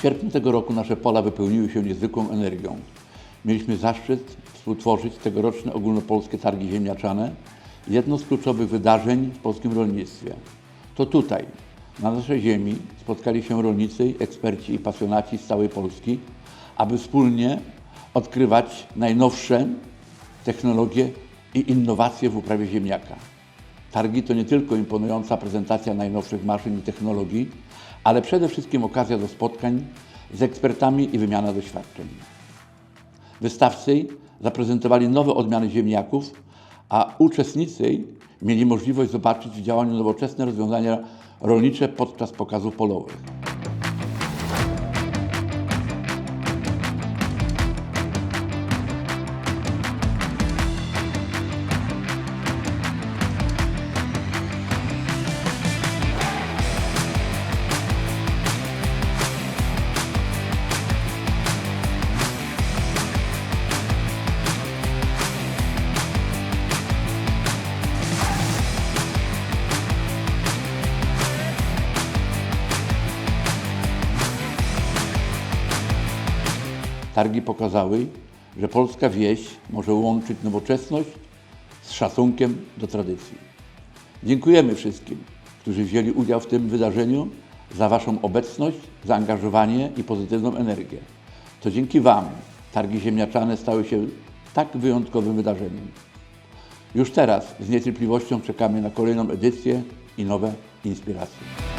W sierpniu tego roku nasze pola wypełniły się niezwykłą energią. Mieliśmy zaszczyt współtworzyć tegoroczne ogólnopolskie targi ziemniaczane, jedno z kluczowych wydarzeń w polskim rolnictwie. To tutaj, na naszej ziemi, spotkali się rolnicy, eksperci i pasjonaci z całej Polski, aby wspólnie odkrywać najnowsze technologie i innowacje w uprawie ziemniaka. Targi to nie tylko imponująca prezentacja najnowszych maszyn i technologii, ale przede wszystkim okazja do spotkań z ekspertami i wymiana doświadczeń. Wystawcy zaprezentowali nowe odmiany ziemniaków, a uczestnicy mieli możliwość zobaczyć w działaniu nowoczesne rozwiązania rolnicze podczas pokazów polowych. Targi pokazały, że polska wieś może łączyć nowoczesność z szacunkiem do tradycji. Dziękujemy wszystkim, którzy wzięli udział w tym wydarzeniu za Waszą obecność, zaangażowanie i pozytywną energię. To dzięki Wam targi ziemniaczane stały się tak wyjątkowym wydarzeniem. Już teraz z niecierpliwością czekamy na kolejną edycję i nowe inspiracje.